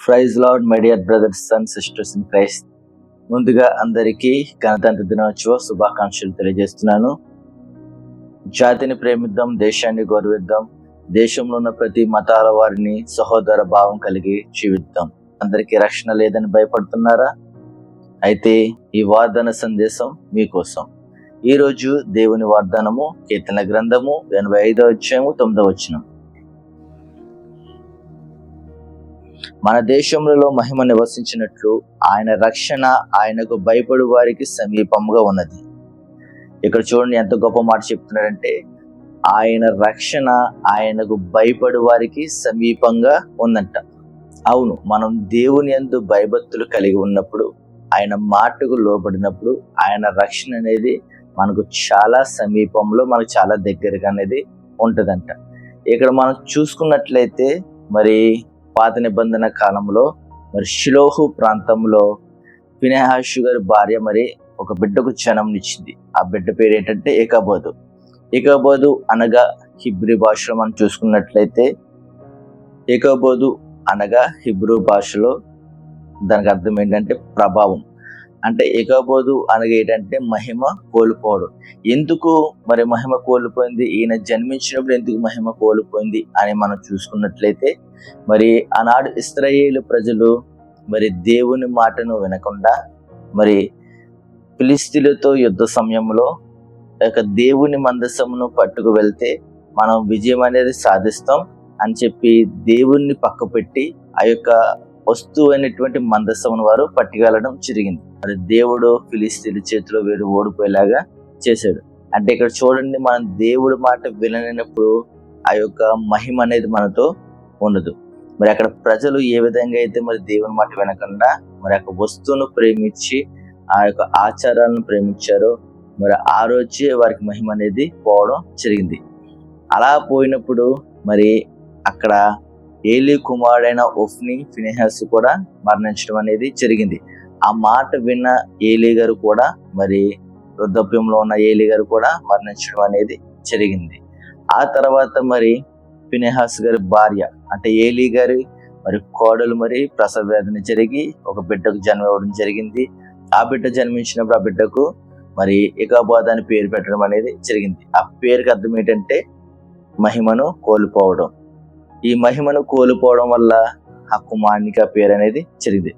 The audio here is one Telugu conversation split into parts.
Praise lord my dear brothers and sisters in Christ. ముందుగా అందరికీ గణతంత్ర దినోత్సవ శుభాకాంక్షలు తెలియజేస్తున్నాను. జాతిని ప్రేమిద్దాం దేశాన్ని గౌరవిద్దాం దేశంలో ఉన్న ప్రతి మతాల వారిని సహోదర భావం కలిగి జీవిద్దాం. అందరికీ రక్షణ లేదని భయపడుతున్నారా? అయితే ఈ వార్ధన సందేశం మీకోసం. ఈ రోజు దేవుని వాగ్దానము కీర్తన గ్రంథము ఎనభై ఐదో అధ్యాయము తొమ్మిదో వచనం. మన దేశంలో మహిమ నివసించినట్లు ఆయన రక్షణ ఆయనకు భయపడు వారికి సమీపంగా ఉన్నది. ఇక్కడ చూడండి ఎంత గొప్ప మాట చెప్తున్నాడంటే ఆయన రక్షణ ఆయనకు భయపడు వారికి సమీపంగా ఉందంట. అవును మనం దేవుని ఎందు భయభక్తులు కలిగి ఉన్నప్పుడు ఆయన మాటకు లోబడినప్పుడు ఆయన రక్షణ అనేది మనకు చాలా సమీపంలో మనకు చాలా దగ్గరగా అనేది ఉంటుందంట. ఇక్కడ మనం చూసుకున్నట్లయితే మరి పాత నిబంధన కాలంలో మరి షిలోహు ప్రాంతంలో ఫినహాషు గారి భార్య మరి ఒక బిడ్డకు జన్మనిచ్చింది ఆ బిడ్డ పేరు ఏంటంటే ఏకబోధు ఏకబోధు అనగా హిబ్రి భాషలో మనం చూసుకున్నట్లయితే ఏకబోధు అనగా హిబ్రూ భాషలో దానికి అర్థం ఏంటంటే ప్రభావం. అంటే ఏకబోధు అనగా ఏంటంటే మహిమ కోల్పోవడం. ఎందుకు మరి మహిమ కోల్పోయింది? ఈయన జన్మించినప్పుడు ఎందుకు మహిమ కోల్పోయింది అని మనం చూసుకున్నట్లయితే మరి ఆనాడు ఇస్రాయేలు ప్రజలు మరి దేవుని మాటను వినకుండా మరి పిలిస్తీలతో యుద్ధ సమయంలో యొక్క దేవుని మందసమును పట్టుకు వెళ్తే మనం విజయం అనేది సాధిస్తాం అని చెప్పి దేవుణ్ణి పక్కపెట్టి ఆ యొక్క వస్తువు అయినటువంటి మందసమును వారు పట్టుకెళ్ళడం జరిగింది. మరి దేవుడు ఫిలిస్తీన్ చేతిలో వీడు ఓడిపోయేలాగా చేశాడు. అంటే ఇక్కడ చూడండి మనం దేవుడి మాట వినలేనప్పుడు ఆ యొక్క మహిమ అనేది మనతో ఉండదు. మరి అక్కడ ప్రజలు ఏ విధంగా అయితే మరి దేవుని మాట వినకుండా మరి ఆ వస్తువును ప్రేమించి ఆ యొక్క ఆచారాలను ప్రేమించారో మరి ఆ రోజే వారికి మహిమ అనేది పోవడం జరిగింది. అలా పోయినప్పుడు మరి అక్కడ ఏలి కుమారుడైన ఒఫ్ని ఫినిహాస్ కూడా మరణించడం అనేది జరిగింది. ఆ మాట విన్న ఏలి గారు కూడా మరి వృద్ధాప్యంలో ఉన్న ఏలి గారు కూడా మరణించడం అనేది జరిగింది. ఆ తర్వాత మరి ఫినేహాస్ గారి భార్య అంటే ఏలి గారి మరి కోడలు మరి ప్రసవ వేదన జరిగి ఒక బిడ్డకు జన్మ ఇవ్వడం జరిగింది. ఆ బిడ్డ జన్మించినప్పుడు ఆ బిడ్డకు మరి ఇకాబాద్ అని పేరు పెట్టడం అనేది జరిగింది. ఆ పేరుకి అర్థం ఏంటంటే మహిమను కోల్పోవడం. ఈ మహిమను కోల్పోవడం వల్ల ఆ కుమారునికి ఆ పేరు అనేది జరిగింది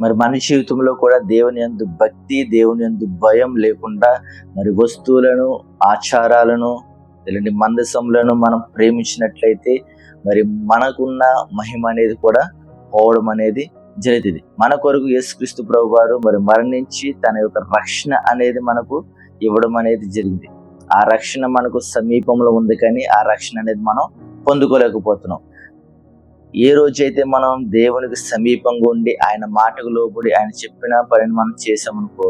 మరి మన జీవితంలో కూడా దేవుని ఎందు భక్తి దేవుని యందు భయం లేకుండా మరి వస్తువులను ఆచారాలను ఇలాంటి మందసములను మనం ప్రేమించినట్లయితే మరి మనకున్న మహిమ అనేది కూడా పోవడం అనేది జరుగుతుంది. మన కొరకు యేసుక్రీస్తు ప్రభు వారు మరి మరణించి తన యొక్క రక్షణ అనేది మనకు ఇవ్వడం అనేది జరిగింది. ఆ రక్షణ మనకు సమీపంలో ఉంది కానీ ఆ రక్షణ అనేది మనం పొందుకోలేకపోతున్నాం. ఏ రోజైతే మనం దేవునికి సమీపంగా ఉండి ఆయన మాటకు లోబడి ఆయన చెప్పిన పనిని మనం చేసామనుకో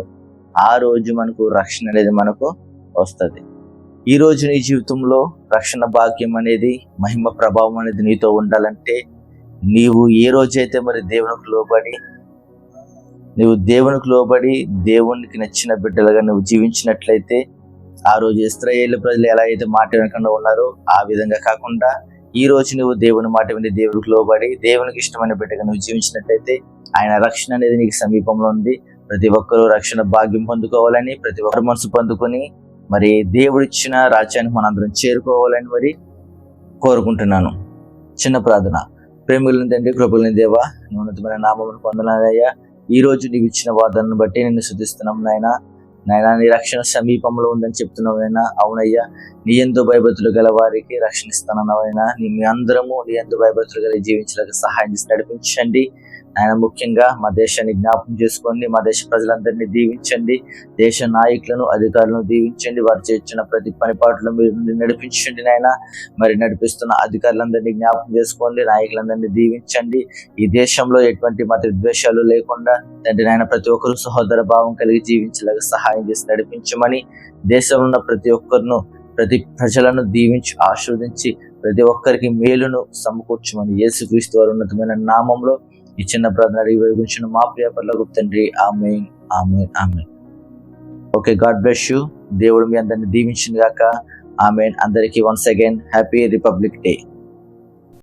ఆ రోజు మనకు రక్షణ అనేది మనకు వస్తుంది. ఈ రోజు నీ జీవితంలో రక్షణ భాగ్యం అనేది మహిమ ప్రభావం అనేది నీతో ఉండాలంటే నీవు ఏ రోజైతే మరి దేవునికి లోబడి నువ్వు దేవునికి లోబడి దేవునికి నచ్చిన బిడ్డలుగా నువ్వు జీవించినట్లయితే ఆ రోజు ఇస్రాయేల్ ప్రజలు ఎలా అయితే మాట వినకుండా ఉన్నారో ఆ విధంగా కాకుండా ఈ రోజు నువ్వు దేవుని మాట విని దేవునికి లోబడి దేవునికి ఇష్టమైన బిడ్డగా నువ్వు జీవించినట్లయితే ఆయన రక్షణ అనేది నీకు సమీపంలో ఉంది. ప్రతి ఒక్కరూ రక్షణ భాగ్యం పొందుకోవాలని ప్రతి ఒక్కరు మనసు పొందుకొని మరి దేవుడిచ్చిన రాజ్యానికి మనందరం చేరుకోవాలని మరి కోరుకుంటున్నాను. చిన్న ప్రార్థన. ప్రేమికులని తండ్రి కృపలని దేవ ఉన్నతమైన నామమును పొందనాలయ్యా. ఈ రోజు నీవు ఇచ్చిన వాదనను బట్టి నిన్ను శుద్ధిస్తున్నాం నాయన. నాయన నీ రక్షణ సమీపంలో ఉందని చెప్తున్నావైనా అవునయ్యా నీ ఎందు భయభతులు గల వారికి రక్షణ ఇస్తానన్నవైనా నీ మీ అందరము నీ ఎందు భయభతులు గల జీవించడానికి సహాయం చేసి నడిపించండి. ఆయన ముఖ్యంగా మా దేశాన్ని జ్ఞాపకం చేసుకోండి మా దేశ ప్రజలందరినీ దీవించండి దేశ నాయకులను అధికారులను దీవించండి వారు చేర్చిన ప్రతి పనిపాట్లు మీరు నడిపించండి నాయన. మరి నడిపిస్తున్న అధికారులందరినీ జ్ఞాపకం చేసుకోండి నాయకులందరినీ దీవించండి. ఈ దేశంలో ఎటువంటి మత ద్వేషాలు లేకుండా తండ్రి నాయన ప్రతి ఒక్కరు సహోదర భావం కలిగి జీవించలేక సహాయం చేసి నడిపించమని దేశంలో ఉన్న ప్రతి ఒక్కరిను ప్రతి ప్రజలను దీవించి ఆశీర్వదించి ప్రతి ఒక్కరికి మేలును సమకూర్చమని యేసుక్రీస్తు వారి ఉన్నతమైన నామంలో ఈ చిన్న ప్రార్థన అడిగి వేగుంచిన మా ప్రియ పర్లకు తండ్రి. ఆమె ఆమె ఆమె ఓకే గాడ్ బ్లెస్ యూ. దేవుడు మీ అందరిని దీవించింది గాక. ఆమె అందరికీ once again happy republic day.